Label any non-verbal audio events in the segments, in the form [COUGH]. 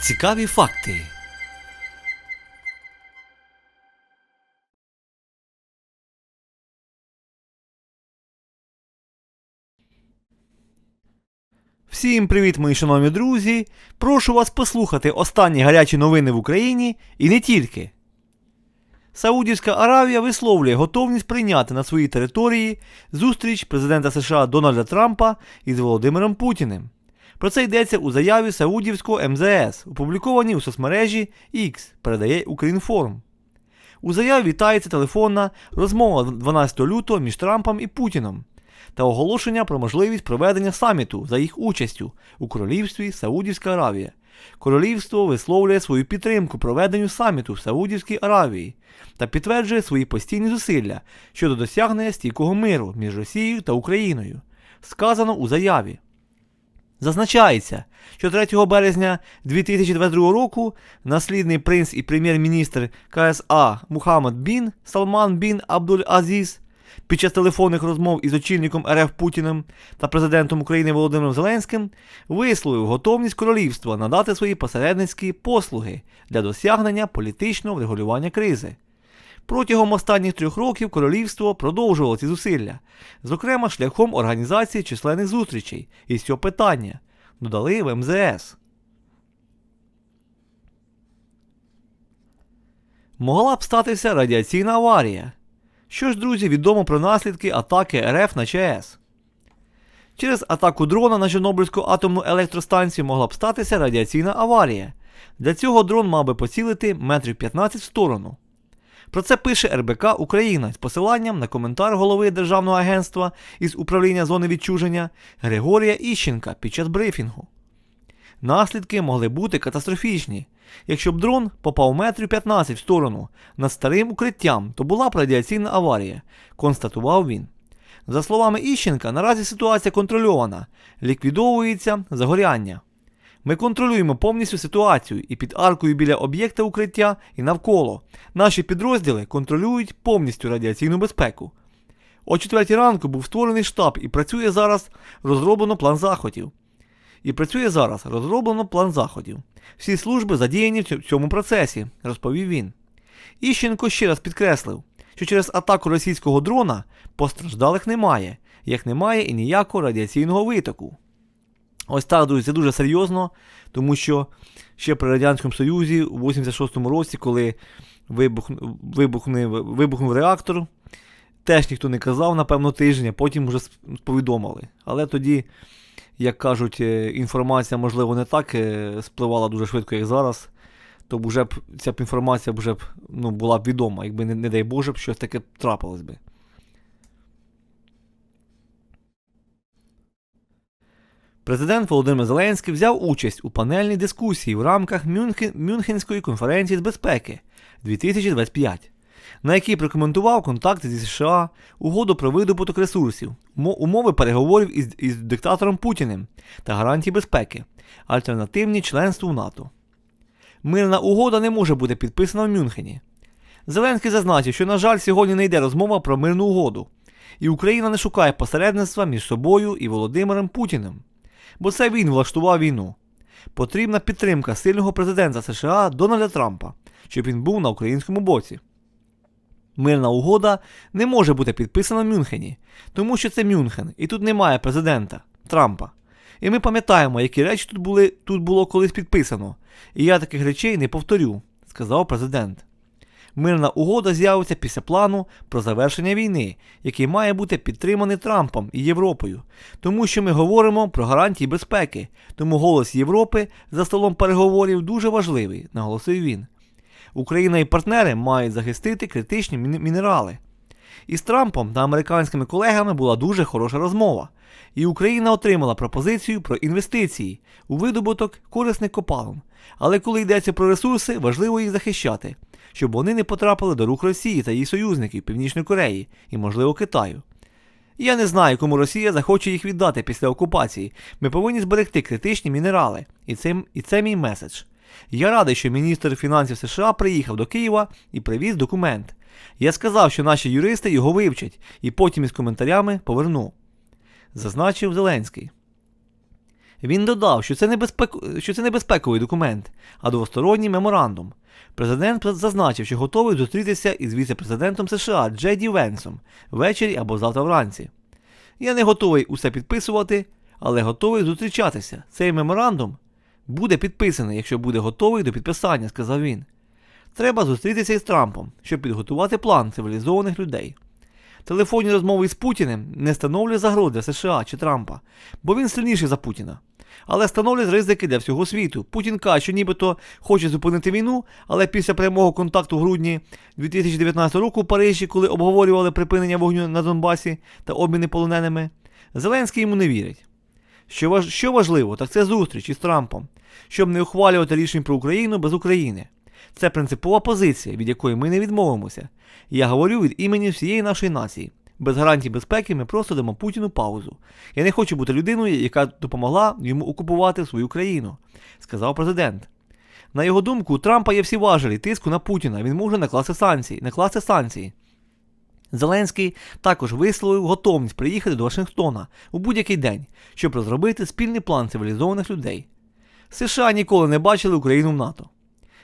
Цікаві факти. Всім привіт, мої шановні друзі! Прошу вас послухати останні гарячі новини в Україні і не тільки. Саудівська Аравія висловлює готовність прийняти на своїй території зустріч президента США Дональда Трампа із Володимиром Путіним. Про це йдеться у заяві Саудівського МЗС, опублікованій у соцмережі X, передає Українформ. У заяві вітається телефонна розмова 12 лютого між Трампом і Путіном та оголошення про можливість проведення саміту за їх участю у королівстві Саудівська Аравія. Королівство висловлює свою підтримку проведенню саміту в Саудівській Аравії та підтверджує свої постійні зусилля щодо досягнення стійкого миру між Росією та Україною. Сказано у заяві. Зазначається, що 3 березня 2022 року наслідний принц і прем'єр-міністр КСА Мухаммад Бін Салман Бін Абдуль Азіз під час телефонних розмов із очільником РФ Путіним та президентом України Володимиром Зеленським висловив готовність королівства надати свої посередницькі послуги для досягнення політичного врегулювання кризи. Протягом останніх трьох років королівство продовжувало ці зусилля, зокрема шляхом організації численних зустрічей із цього питання, додали в МЗС. Могла б статися радіаційна аварія. Що ж, друзі, відомо про наслідки атаки РФ на ЧАЕС. Через атаку дрона на Чорнобильську атомну електростанцію могла б статися радіаційна аварія. Для цього дрон мав би поцілити метрів 15 в сторону. Про це пише РБК Україна з посиланням на коментар голови Державного агентства із управління зони відчуження Григорія Іщенка під час брифінгу. Наслідки могли бути катастрофічні. Якщо б дрон попав метрів 15 в сторону над старим укриттям, то була б радіаційна аварія, констатував він. За словами Іщенка, наразі ситуація контрольована, ліквідовується загоряння. Ми контролюємо повністю ситуацію і під аркою біля об'єкта укриття і навколо. Наші підрозділи контролюють повністю радіаційну безпеку. О 4 ранку був створений штаб і працює зараз розроблено план заходів. І працює зараз розроблено план заходів. Всі служби задіяні в цьому процесі, розповів він. Іщенко ще раз підкреслив, що через атаку російського дрона постраждалих немає, як немає і ніякого радіаційного витоку. Ось так, друзі, це дуже серйозно, тому що ще при Радянському Союзі у 86-му році, коли вибух, вибухнув, вибухнув реактор, теж ніхто не казав, напевно, тиждень, а потім вже повідомили. Але тоді, як кажуть, е, інформація, можливо, не так е, спливала дуже швидко, як зараз, то вже б ця б інформація вже б ну, була б відома, якби не, не дай Боже, б щось таке трапилось би. Президент Володимир Зеленський взяв участь у панельній дискусії в рамках Мюнхен... Мюнхенської конференції з безпеки 2025, на якій прокоментував контакти зі США, угоду про видобуток ресурсів, умови переговорів із, із диктатором Путіним та гарантії безпеки, альтернативні членству в НАТО. Мирна угода не може бути підписана в Мюнхені. Зеленський зазначив, що, на жаль, сьогодні не йде розмова про мирну угоду, і Україна не шукає посередництва між собою і Володимиром Путіним бо це він влаштував війну. Потрібна підтримка сильного президента США Дональда Трампа, щоб він був на українському боці. Мирна угода не може бути підписана в Мюнхені, тому що це Мюнхен, і тут немає президента Трампа. І ми пам'ятаємо, які речі тут були, тут було колись підписано, і я таких речей не повторю, сказав президент. Мирна угода з'явиться після плану про завершення війни, який має бути підтриманий Трампом і Європою, тому що ми говоримо про гарантії безпеки, тому голос Європи за столом переговорів дуже важливий, наголосив він. Україна і партнери мають захистити критичні мінерали. Із Трампом та американськими колегами була дуже хороша розмова, і Україна отримала пропозицію про інвестиції у видобуток корисних копалин. Але коли йдеться про ресурси, важливо їх захищати щоб вони не потрапили до рук Росії та її союзників Північної Кореї і, можливо, Китаю. Я не знаю, кому Росія захоче їх віддати після окупації. Ми повинні зберегти критичні мінерали, і це, і це мій меседж. Я радий, що міністр фінансів США приїхав до Києва і привіз документ. Я сказав, що наші юристи його вивчать і потім із коментарями поверну. Зазначив Зеленський. Він додав, що це, небезпек... що це небезпековий документ, а двосторонній меморандум. Президент зазначив, що готовий зустрітися із віце-президентом США Джеді Венсом ввечері або завтра вранці. Я не готовий усе підписувати, але готовий зустрічатися. Цей меморандум буде підписаний, якщо буде готовий до підписання, сказав він. Треба зустрітися із Трампом, щоб підготувати план цивілізованих людей. Телефонні розмови із Путіним не становлять загроз США чи Трампа, бо він сильніший за Путіна. Але становлять ризики для всього світу. Путін каже, що нібито хоче зупинити війну, але після прямого контакту в грудні 2019 року в Парижі, коли обговорювали припинення вогню на Донбасі та обміни полоненими, Зеленський йому не вірить. Що, важ... що важливо, так це зустріч із Трампом, щоб не ухвалювати рішень про Україну без України. Це принципова позиція, від якої ми не відмовимося. Я говорю від імені всієї нашої нації. Без гарантій безпеки ми просто дамо Путіну паузу. Я не хочу бути людиною, яка допомогла йому окупувати свою країну, сказав президент. На його думку, у Трампа є всі важелі тиску на Путіна. Він може накласти санкції. накласти санкції. Зеленський також висловив готовність приїхати до Вашингтона у будь-який день, щоб розробити спільний план цивілізованих людей. США ніколи не бачили Україну в НАТО.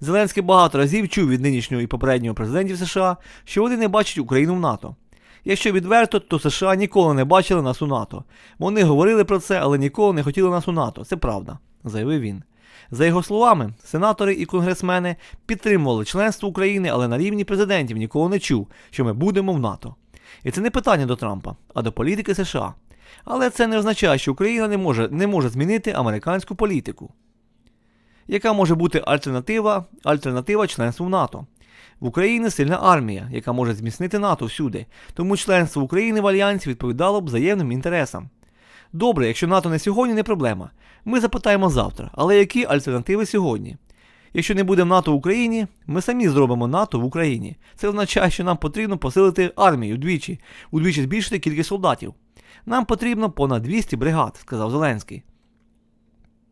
Зеленський багато разів чув від нинішнього і попереднього президентів США, що вони не бачать Україну в НАТО. Якщо відверто, то США ніколи не бачили нас у НАТО. Вони говорили про це, але ніколи не хотіли нас у НАТО. Це правда, заявив він. За його словами, сенатори і конгресмени підтримували членство України, але на рівні президентів ніколи не чув, що ми будемо в НАТО. І це не питання до Трампа, а до політики США. Але це не означає, що Україна не може, не може змінити американську політику. Яка може бути альтернатива, альтернатива членству НАТО? В Україні сильна армія, яка може зміцнити НАТО всюди, тому членство України в Альянсі відповідало б взаємним інтересам. Добре, якщо НАТО не сьогодні, не проблема. Ми запитаємо завтра, але які альтернативи сьогодні? Якщо не буде НАТО в Україні, ми самі зробимо НАТО в Україні. Це означає, що нам потрібно посилити армію вдвічі, удвічі збільшити кількість солдатів. Нам потрібно понад 200 бригад, сказав Зеленський.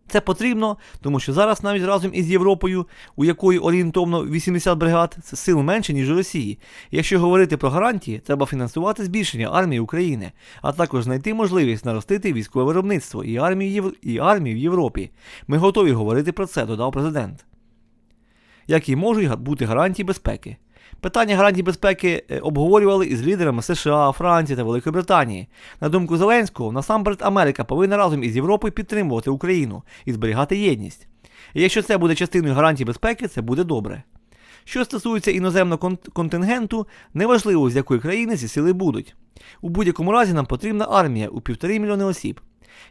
Це потрібно, тому що зараз навіть разом із Європою, у якої орієнтовно 80 бригад, сил менше, ніж у Росії. Якщо говорити про гарантії, треба фінансувати збільшення армії України, а також знайти можливість наростити військове виробництво і армію, Єв... і армію в Європі. Ми готові говорити про це, додав президент. Як і можуть бути гарантії безпеки. Питання гарантій безпеки е, обговорювали із лідерами США, Франції та Великої Британії. На думку Зеленського, насамперед Америка повинна разом із Європою підтримувати Україну і зберігати єдність. І якщо це буде частиною гарантій безпеки, це буде добре. Що стосується іноземного контингенту, неважливо з якої країни ці сили будуть. У будь-якому разі нам потрібна армія у півтори мільйони осіб,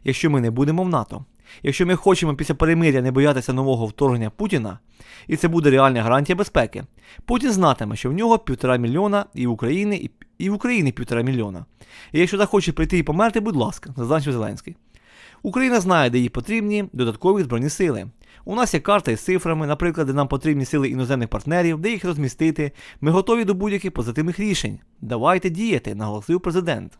якщо ми не будемо в НАТО. Якщо ми хочемо після перемиря не боятися нового вторгнення Путіна, і це буде реальна гарантія безпеки, Путін знатиме, що в нього півтора мільйона і в Україні, і, і в Україні півтора мільйона. І якщо захоче прийти і померти, будь ласка, зазначив Зеленський. Україна знає, де їй потрібні додаткові збройні сили. У нас є карта із цифрами, наприклад, де нам потрібні сили іноземних партнерів, де їх розмістити. Ми готові до будь-яких позитивних рішень. Давайте діяти, наголосив президент.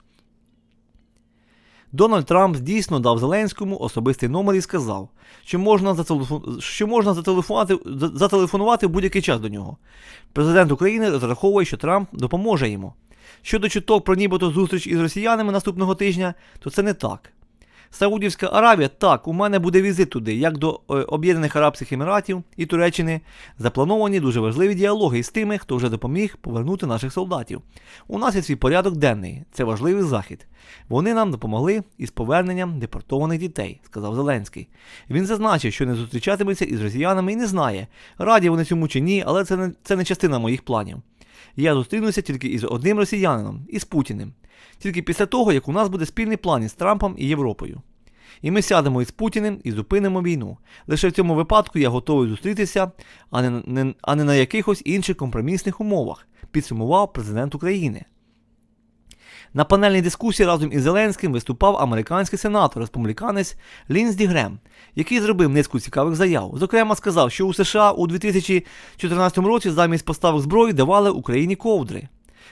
Дональд Трамп дійсно дав Зеленському особистий номер і сказав, що можна зателефон... що можна зателефонувати зателефонувати в будь-який час до нього. Президент України розраховує, що Трамп допоможе йому. Щодо чуток про нібито зустріч із росіянами наступного тижня, то це не так. Саудівська Аравія, так, у мене буде візит туди, як до е, Об'єднаних Арабських Еміратів і Туреччини. Заплановані дуже важливі діалоги з тими, хто вже допоміг повернути наших солдатів. У нас є свій порядок денний, це важливий захід. Вони нам допомогли із поверненням депортованих дітей, сказав Зеленський. Він зазначив, що не зустрічатиметься із росіянами і не знає, раді вони цьому чи ні, але це не, це не частина моїх планів. Я зустрінуся тільки із одним росіянином, із Путіним тільки після того, як у нас буде спільний план із Трампом і Європою. І ми сядемо із Путіним і зупинимо війну. Лише в цьому випадку я готовий зустрітися, а не, не, а не на якихось інших компромісних умовах, підсумував президент України. На панельній дискусії разом із Зеленським виступав американський сенатор, республіканець Лінсді Грем, який зробив низку цікавих заяв. Зокрема, сказав, що у США у 2014 році замість поставок зброї давали Україні ковдри.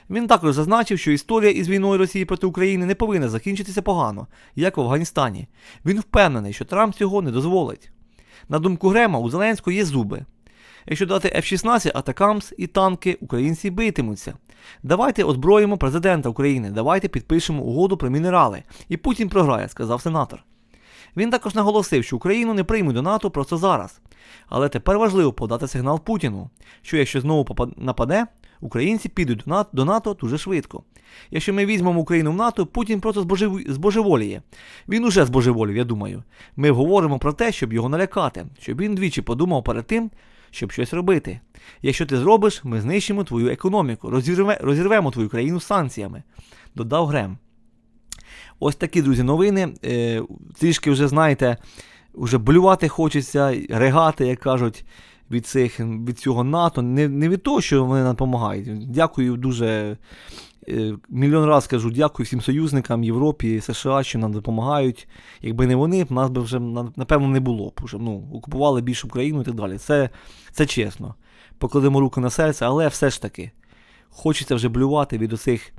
Він також зазначив, що історія із війною Росії проти України не повинна закінчитися погано, як в Афганістані. Він впевнений, що Трамп цього не дозволить. На думку Грема, у Зеленського є зуби. Якщо дати F-16 Атакамс і танки, українці битимуться. Давайте озброїмо президента України, давайте підпишемо угоду про мінерали. І Путін програє, сказав сенатор. Він також наголосив, що Україну не приймуть до НАТО просто зараз. Але тепер важливо подати сигнал Путіну, що якщо знову нападе, українці підуть до НАТО, дуже швидко. Якщо ми візьмемо Україну в НАТО, Путін просто збожев... збожеволіє. Він уже збожеволів, я думаю. Ми говоримо про те, щоб його налякати, щоб він двічі подумав перед тим, щоб щось робити. Якщо ти зробиш, ми знищимо твою економіку, розірве... розірвемо твою країну санкціями, додав Грем. Ось такі, друзі, новини. Е, трішки вже, знаєте, вже блювати хочеться, регати, як кажуть, від, цих, від цього НАТО. Не, не від того, що вони нам допомагають. Дякую дуже. е, Мільйон раз кажу дякую всім союзникам Європі, США, що нам допомагають. Якби не вони, нас би вже напевно не було б. Уже, ну, окупували більш Україну і так далі. Це, це чесно. Покладемо руку на серце, але все ж таки хочеться вже блювати від оцих,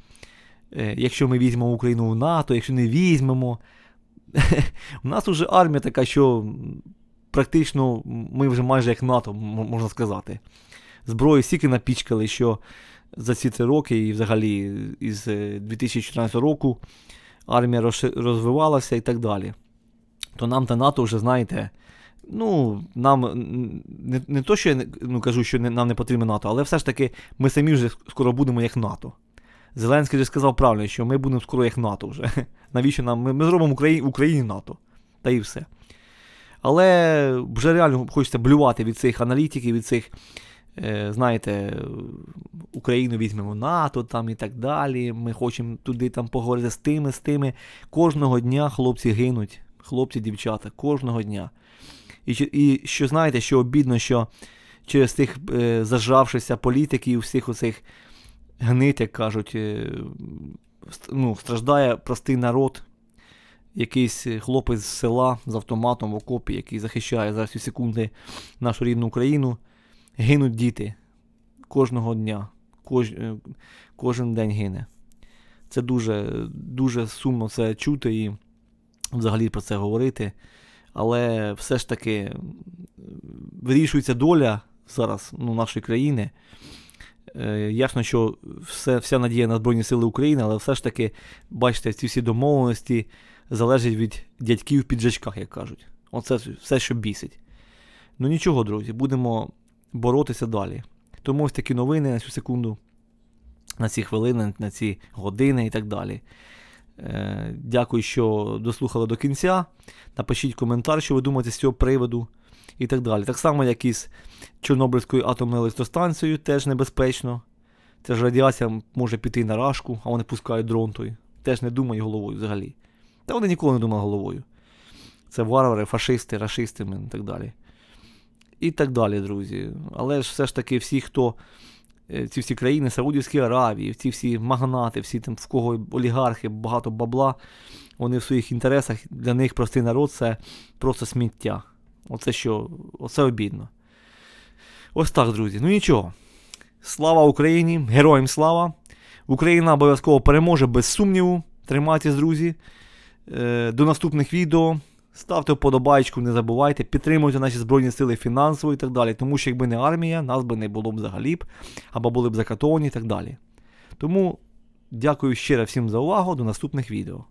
е, якщо ми візьмемо Україну в НАТО, якщо не візьмемо. [LAUGHS] У нас вже армія така, що практично ми вже майже як НАТО, можна сказати. Зброю стільки напічкали, що за ці три роки і взагалі із е, 2014 року армія розвивалася і так далі. То нам та НАТО вже, знаєте, ну, нам не, не то, що я ну, кажу, що не, нам не потрібно НАТО, але все ж таки ми самі вже скоро будемо як НАТО. Зеленський же сказав правильно, що ми будемо скоро як НАТО вже. [LAUGHS] Навіщо нам? Ми, ми зробимо Україні, Україні НАТО. Та і все. Але вже реально хочеться блювати від цих аналітиків, від цих, е, знаєте, Україну візьмемо НАТО там і так далі. Ми хочемо туди там поговорити з тими, з тими. Кожного дня хлопці гинуть, хлопці, дівчата, кожного дня. І, і що знаєте, що обідно, що через тих е, зажавшихся політиків, всіх оцих гнит, як кажуть, е, ну, страждає простий народ, якийсь е, хлопець з села з автоматом в окопі, який захищає зараз секунди нашу рідну Україну. Гинуть діти кожного дня, кож, е, кожен день гине. Це дуже, дуже сумно це чути і взагалі про це говорити. Але все ж таки вирішується доля зараз ну, нашої країни. Е, ясно, що все, вся надія на Збройні Сили України, але все ж таки, бачите, ці всі домовленості залежать від дядьків в піджачках, як кажуть. Оце все, що бісить. Ну нічого, друзі, будемо боротися далі. Тому ось такі новини на цю секунду, на ці хвилини, на ці години і так далі. Е, дякую, що дослухали до кінця. Напишіть коментар, що ви думаєте з цього приводу і так далі. Так само, як і з Чорнобильською атомною електростанцією, теж небезпечно. Це ж радіація може піти на рашку, а вони пускають дрон той. Теж не думають головою взагалі. Та вони ніколи не думали головою. Це варвари, фашисти, рашисти і так далі. І так далі, друзі. Але ж все ж таки всі, хто е, ці всі країни, Саудівській Аравії, ці всі магнати, всі там в кого олігархи, багато бабла, вони в своїх інтересах, для них простий народ це просто сміття. Оце що, оце обідно. Ось так, друзі. Ну нічого. Слава Україні! Героям слава! Україна обов'язково переможе без сумніву. Тримайтесь, друзі. Е, До наступних відео. Ставте вподобайку, не забувайте, підтримуйте наші Збройні сили фінансово і так далі. Тому що якби не армія, нас би не було б взагалі б, або були б закатовані і так далі. Тому дякую раз всім за увагу. До наступних відео.